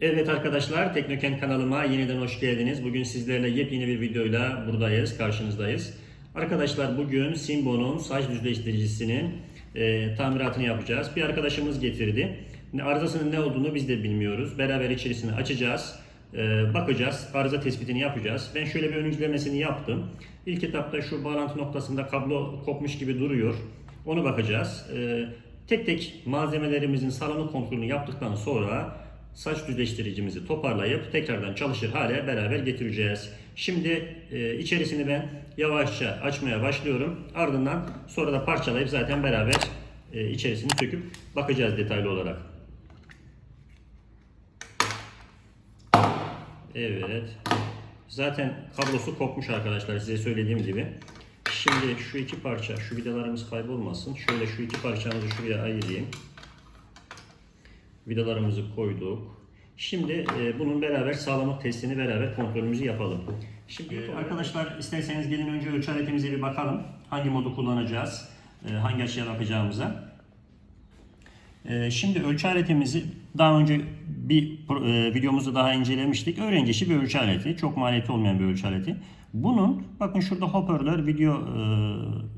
Evet arkadaşlar Teknokent kanalıma yeniden hoş geldiniz. Bugün sizlerle yepyeni bir videoyla buradayız, karşınızdayız. Arkadaşlar bugün Simbo'nun saç düzleştiricisinin e, tamiratını yapacağız. Bir arkadaşımız getirdi. Arızasının ne olduğunu biz de bilmiyoruz. Beraber içerisini açacağız. e, bakacağız. Arıza tespitini yapacağız. Ben şöyle bir ön incelemesini yaptım. İlk etapta şu bağlantı noktasında kablo kopmuş gibi duruyor. Onu bakacağız. E, tek tek malzemelerimizin sağlamlık kontrolünü yaptıktan sonra saç düzleştiricimizi toparlayıp tekrardan çalışır hale beraber getireceğiz. Şimdi e, içerisini ben yavaşça açmaya başlıyorum. Ardından sonra da parçalayıp zaten beraber e, içerisini söküp bakacağız detaylı olarak. Evet. Zaten kablosu kopmuş arkadaşlar size söylediğim gibi. Şimdi şu iki parça, şu vidalarımız kaybolmasın. Şöyle şu iki parçamızı şuraya ayırayım. Vidalarımızı koyduk. Şimdi e, bunun beraber sağlamlık testini beraber kontrolümüzü yapalım. Şimdi e, arkadaşlar isterseniz gelin önce ölçü aletimize bir bakalım. Hangi modu kullanacağız? e, hangi açıya bakacağımıza. E, şimdi ölçü aletimizi daha önce bir e, videomuzda daha incelemiştik. Öğrenci bir ölçü aleti. Çok maliyeti olmayan bir ölçü aleti. Bunun bakın şurada hoparlör video e,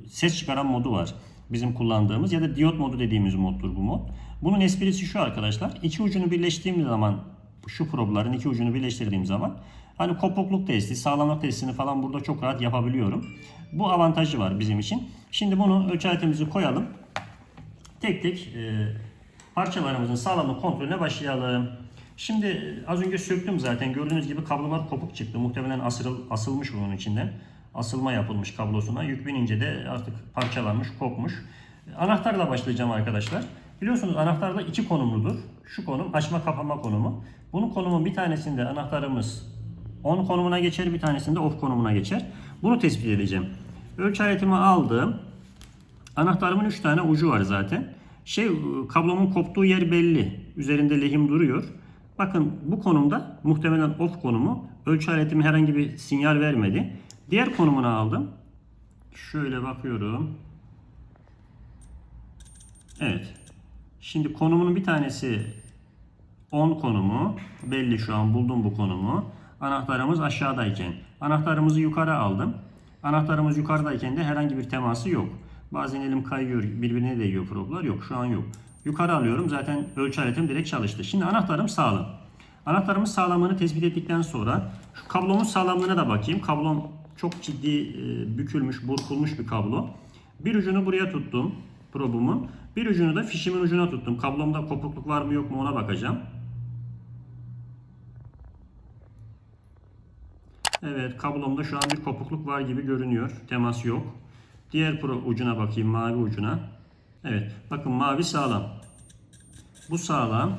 ses çıkaran modu var. Bizim kullandığımız ya da diyot modu dediğimiz moddur bu mod. Bunun esprisi şu arkadaşlar. İki ucunu birleştirdiğim zaman şu probların iki ucunu birleştirdiğim zaman hani kopukluk testi, sağlamlık testini falan burada çok rahat yapabiliyorum. Bu avantajı var bizim için. Şimdi bunu ölçü koyalım. Tek tek e, parçalarımızın sağlamlık kontrolüne başlayalım. Şimdi e, az önce söktüm zaten. Gördüğünüz gibi kablolar kopuk çıktı. Muhtemelen asıl, asılmış bunun içinden. Asılma yapılmış kablosuna. Yük binince de artık parçalanmış, kopmuş. Anahtarla başlayacağım arkadaşlar. Biliyorsunuz anahtarda iki konumludur. Şu konum açma kapama konumu. Bunun konumun bir tanesinde anahtarımız on konumuna geçer, bir tanesinde off konumuna geçer. Bunu tespit edeceğim. Ölçü aletimi aldım. Anahtarımın 3 tane ucu var zaten. Şey kablomun koptuğu yer belli. Üzerinde lehim duruyor. Bakın bu konumda muhtemelen off konumu. Ölçü aletimi herhangi bir sinyal vermedi. Diğer konumuna aldım. Şöyle bakıyorum. Evet. Şimdi konumunun bir tanesi 10 konumu. Belli şu an buldum bu konumu. Anahtarımız aşağıdayken. Anahtarımızı yukarı aldım. Anahtarımız yukarıdayken de herhangi bir teması yok. Bazen elim kayıyor, birbirine değiyor problar. Yok şu an yok. Yukarı alıyorum. Zaten ölçü aletim direkt çalıştı. Şimdi anahtarım sağlam. Anahtarımın sağlamlığını tespit ettikten sonra şu kablomun sağlamlığına da bakayım. Kablom çok ciddi e, bükülmüş, burkulmuş bir kablo. Bir ucunu buraya tuttum probumun. Bir ucunu da fişimin ucuna tuttum. Kablomda kopukluk var mı yok mu ona bakacağım. Evet kablomda şu an bir kopukluk var gibi görünüyor. Temas yok. Diğer pro ucuna bakayım mavi ucuna. Evet bakın mavi sağlam. Bu sağlam.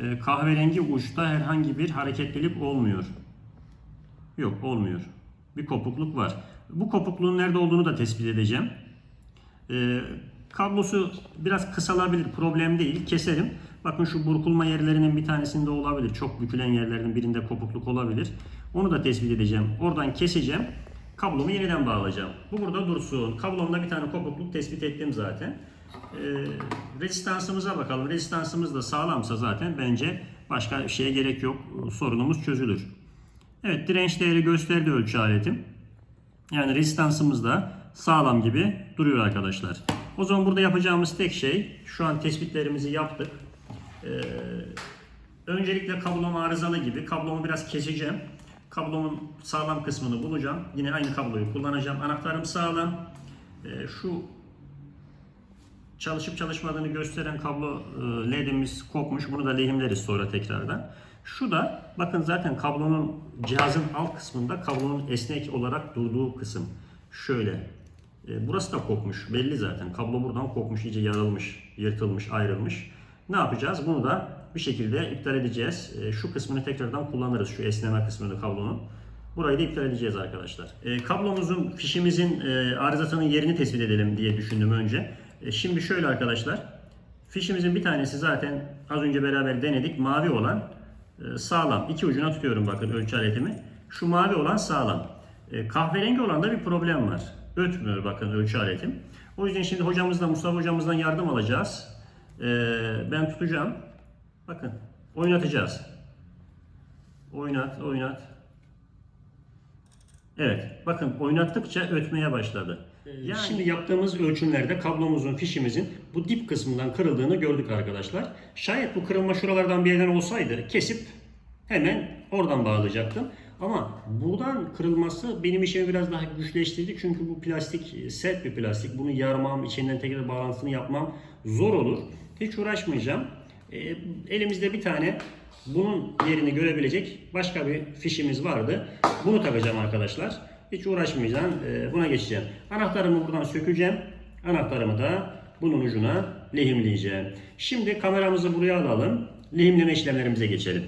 Ee, kahverengi uçta herhangi bir hareketlilik olmuyor. Yok olmuyor. Bir kopukluk var. Bu kopukluğun nerede olduğunu da tespit edeceğim. Ee, kablosu biraz kısalabilir. Problem değil. Keserim. Bakın şu burkulma yerlerinin bir tanesinde olabilir. Çok bükülen yerlerin birinde kopukluk olabilir. Onu da tespit edeceğim. Oradan keseceğim. Kablomu yeniden bağlayacağım. Bu burada dursun. Kablomda bir tane kopukluk tespit ettim zaten. Ee, rezistansımıza bakalım. Rezistansımız da sağlamsa zaten bence başka bir şeye gerek yok. Sorunumuz çözülür. Evet direnç değeri gösterdi ölçü aletim. Yani rezistansımız da sağlam gibi duruyor arkadaşlar. O zaman burada yapacağımız tek şey şu an tespitlerimizi yaptık. Ee, öncelikle kablom arızalı gibi kablomu biraz keseceğim. Kablomun sağlam kısmını bulacağım. Yine aynı kabloyu kullanacağım. Anahtarım sağlam. Ee, şu çalışıp çalışmadığını gösteren kablo e, ledimiz kopmuş. Bunu da lehimleriz sonra tekrardan. Şu da bakın zaten kablonun cihazın alt kısmında kablonun esnek olarak durduğu kısım. Şöyle. E, burası da kopmuş. Belli zaten. Kablo buradan kopmuş, iyice yarılmış, yırtılmış, ayrılmış. Ne yapacağız? Bunu da bir şekilde iptal edeceğiz. E, şu kısmını tekrardan kullanırız. Şu esneme kısmını kablonun. Burayı da iptal edeceğiz arkadaşlar. Kablomuzun, fişimizin arızasının yerini tespit edelim diye düşündüm önce. E, şimdi şöyle arkadaşlar. Fişimizin bir tanesi zaten az önce beraber denedik. Mavi olan e, sağlam. İki ucuna tutuyorum bakın ölçü aletimi. Şu mavi olan sağlam. E, kahverengi olan da bir problem var. Ötmüyor bakın ölçü aletim. O yüzden şimdi hocamızdan, Mustafa hocamızdan yardım alacağız. Ben tutacağım. Bakın oynatacağız. Oynat, oynat. Evet, bakın oynattıkça ötmeye başladı. Yani şimdi yaptığımız ölçümlerde kablomuzun, fişimizin bu dip kısmından kırıldığını gördük arkadaşlar. Şayet bu kırılma şuralardan bir yerden olsaydı kesip hemen oradan bağlayacaktım. Ama buradan kırılması benim işimi biraz daha güçleştirdi. Çünkü bu plastik sert bir plastik. Bunu yarmam, içinden tekrar bağlantısını yapmam zor olur. Hiç uğraşmayacağım. E, elimizde bir tane bunun yerini görebilecek başka bir fişimiz vardı. Bunu takacağım arkadaşlar. Hiç uğraşmayacağım. E, buna geçeceğim. Anahtarımı buradan sökeceğim. Anahtarımı da bunun ucuna lehimleyeceğim. Şimdi kameramızı buraya alalım. Lehimleme işlemlerimize geçelim.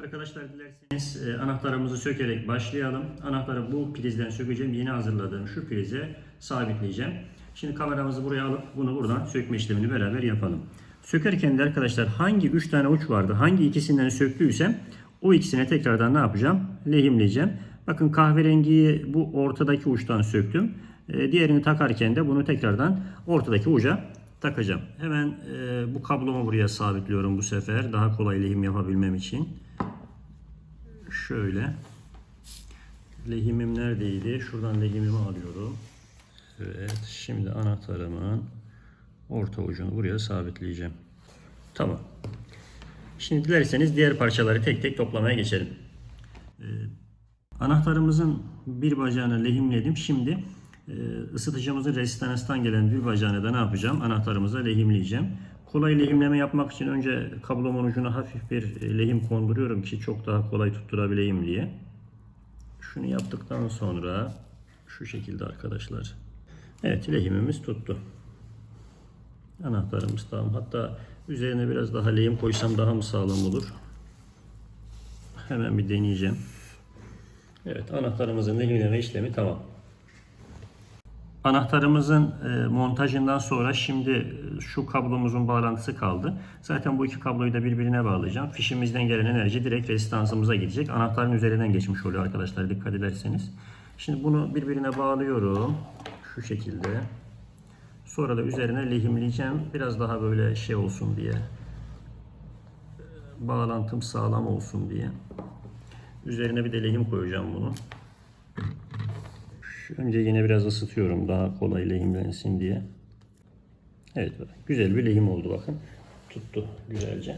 Arkadaşlar dilerseniz e, anahtarımızı sökerek başlayalım. Anahtarı bu prizden sökeceğim. Yeni hazırladığım şu prize sabitleyeceğim. Şimdi kameramızı buraya alıp bunu buradan sökme işlemini beraber yapalım. Sökerken de arkadaşlar hangi 3 tane uç vardı, hangi ikisinden söktüysem o ikisine tekrardan ne yapacağım? Lehimleyeceğim. Bakın kahverengiyi bu ortadaki uçtan söktüm. E, diğerini takarken de bunu tekrardan ortadaki uca takacağım. Hemen e, bu kablomu buraya sabitliyorum bu sefer. Daha kolay lehim yapabilmem için. Şöyle. Lehimim neredeydi? Şuradan lehimimi alıyorum. Evet. Şimdi anahtarımın orta ucunu buraya sabitleyeceğim. Tamam. Şimdi dilerseniz diğer parçaları tek tek toplamaya geçelim. Ee, anahtarımızın bir bacağını lehimledim. Şimdi e, ısıtıcımızın rezistanstan gelen bir bacağını da ne yapacağım? Anahtarımıza lehimleyeceğim. Kolay lehimleme yapmak için önce kablomun ucuna hafif bir e, lehim konduruyorum ki çok daha kolay tutturabileyim diye. Şunu yaptıktan sonra şu şekilde arkadaşlar. Evet lehimimiz tuttu. Anahtarımız tamam. Hatta üzerine biraz daha lehim koysam daha mı sağlam olur? Hemen bir deneyeceğim. Evet anahtarımızın lehimleme işlemi tamam. Anahtarımızın e, montajından sonra şimdi e, şu kablomuzun bağlantısı kaldı. Zaten bu iki kabloyu da birbirine bağlayacağım. Fişimizden gelen enerji direkt rezistansımıza gidecek. Anahtarın üzerinden geçmiş oluyor arkadaşlar dikkat ederseniz. Şimdi bunu birbirine bağlıyorum. Şu şekilde. Sonra da üzerine lehimleyeceğim. Biraz daha böyle şey olsun diye. E, Bağlantım sağlam olsun diye. Üzerine bir de lehim koyacağım bunu. Önce yine biraz ısıtıyorum daha kolay lehimlensin diye. Evet güzel bir lehim oldu bakın. Tuttu güzelce.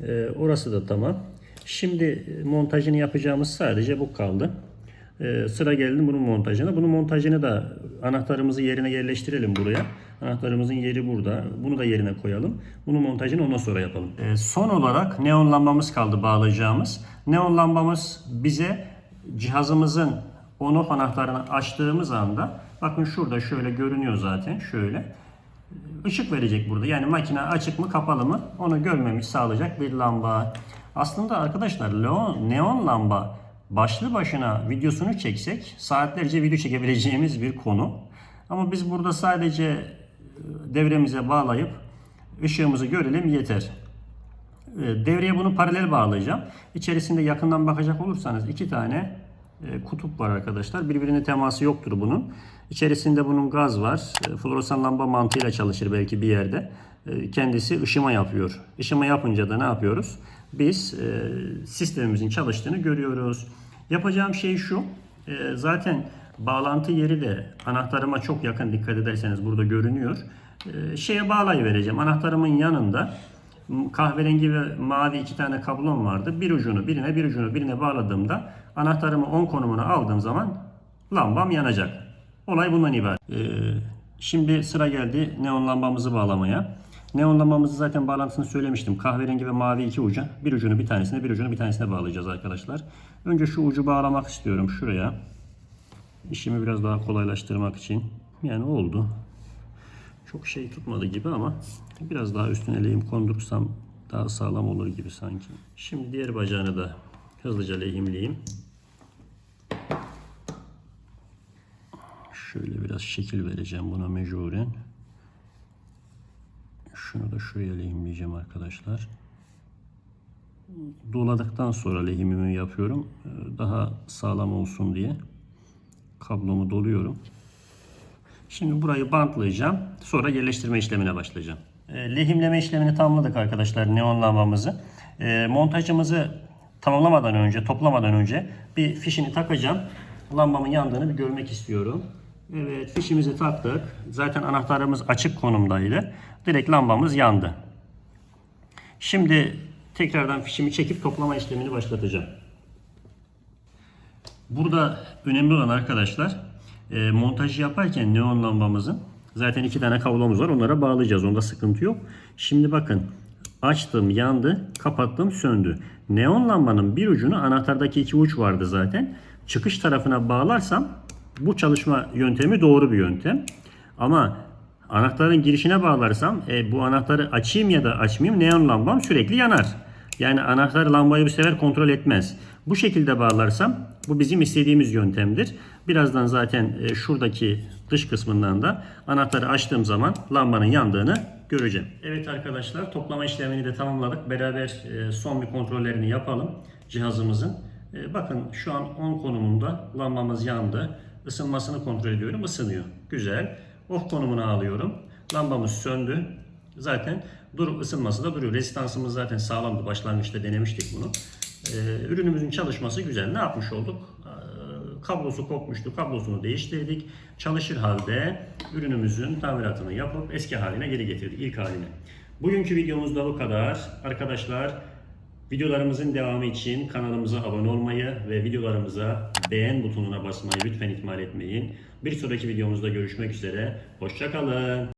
Ee, orası da tamam. Şimdi montajını yapacağımız sadece bu kaldı. Ee, sıra geldi bunun montajına. Bunun montajını da anahtarımızı yerine yerleştirelim buraya. Anahtarımızın yeri burada. Bunu da yerine koyalım. Bunun montajını ondan sonra yapalım. Ee, son olarak neon lambamız kaldı bağlayacağımız. Neon lambamız bize cihazımızın on-off anahtarını açtığımız anda bakın şurada şöyle görünüyor zaten şöyle ışık verecek burada. Yani makine açık mı kapalı mı onu görmemiz sağlayacak bir lamba. Aslında arkadaşlar neon, neon lamba başlı başına videosunu çeksek saatlerce video çekebileceğimiz bir konu. Ama biz burada sadece e, devremize bağlayıp ışığımızı görelim yeter. E, Devreye bunu paralel bağlayacağım. İçerisinde yakından bakacak olursanız iki tane e, kutup var arkadaşlar. Birbirine teması yoktur bunun. İçerisinde bunun gaz var. E, Floresan lamba mantığıyla çalışır belki bir yerde. E, Kendisi ışıma yapıyor. Işıma yapınca da ne yapıyoruz? Biz sistemimizin çalıştığını görüyoruz. Yapacağım şey şu. Zaten bağlantı yeri de anahtarıma çok yakın dikkat ederseniz burada görünüyor. E, Şeye bağlayıvereceğim. Anahtarımın yanında kahverengi ve mavi iki tane kablom vardı. Bir ucunu birine bir ucunu birine bağladığımda anahtarımı 10 konumuna aldığım zaman lambam yanacak. Olay bundan ibaret. Ee, şimdi sıra geldi neon lambamızı bağlamaya. Neon lambamızı zaten bağlantısını söylemiştim. Kahverengi ve mavi iki ucu. Bir ucunu bir tanesine bir ucunu bir tanesine bağlayacağız arkadaşlar. Önce şu ucu bağlamak istiyorum şuraya. İşimi biraz daha kolaylaştırmak için. Yani oldu. Çok şey tutmadı gibi ama biraz daha üstüne lehim kondursam daha sağlam olur gibi sanki. Şimdi diğer bacağını da hızlıca lehimleyeyim. Şöyle biraz şekil vereceğim buna mecburen. Şunu da şuraya lehimleyeceğim arkadaşlar. Doladıktan sonra lehimimi yapıyorum. Daha sağlam olsun diye. Kablomu doluyorum. Şimdi burayı bantlayacağım. Sonra yerleştirme işlemine başlayacağım. E, lehimleme işlemini tamamladık arkadaşlar neon lambamızı. E, montajımızı tamamlamadan önce, toplamadan önce bir fişini takacağım. Lambamın yandığını bir görmek istiyorum. Evet fişimizi taktık. Zaten anahtarımız açık konumdaydı. Direkt lambamız yandı. Şimdi tekrardan fişimi çekip toplama işlemini başlatacağım. Burada önemli olan arkadaşlar e, montajı yaparken neon lambamızın zaten iki tane kablomuz var. Onlara bağlayacağız. Onda sıkıntı yok. Şimdi bakın açtım yandı kapattım söndü. Neon lambanın bir ucunu anahtardaki iki uç vardı zaten. Çıkış tarafına bağlarsam bu çalışma yöntemi doğru bir yöntem. Ama anahtarın girişine bağlarsam e, bu anahtarı açayım ya da açmayayım neon lambam sürekli yanar. Yani anahtar lambayı bu sefer kontrol etmez. Bu şekilde bağlarsam bu bizim istediğimiz yöntemdir. Birazdan zaten e, şuradaki dış kısmından da anahtarı açtığım zaman lambanın yandığını göreceğim. Evet arkadaşlar toplama işlemini de tamamladık. Beraber e, son bir kontrollerini yapalım cihazımızın. E, Bakın şu an 10 konumunda lambamız yandı. Isınmasını kontrol ediyorum. Isınıyor. Güzel. Off konumuna alıyorum. Lambamız söndü. Zaten durup ısınması da duruyor. Rezistansımız zaten sağlamdı. Başlangıçta denemiştik bunu. Ee, ürünümüzün çalışması güzel. Ne yapmış olduk? Ee, kablosu kopmuştu. Kablosunu değiştirdik. Çalışır halde ürünümüzün tamiratını yapıp eski haline geri getirdik. ilk haline. Bugünkü videomuzda bu kadar. Arkadaşlar videolarımızın devamı için kanalımıza abone olmayı ve videolarımıza beğen butonuna basmayı lütfen ihmal etmeyin. Bir sonraki videomuzda görüşmek üzere. Hoşçakalın.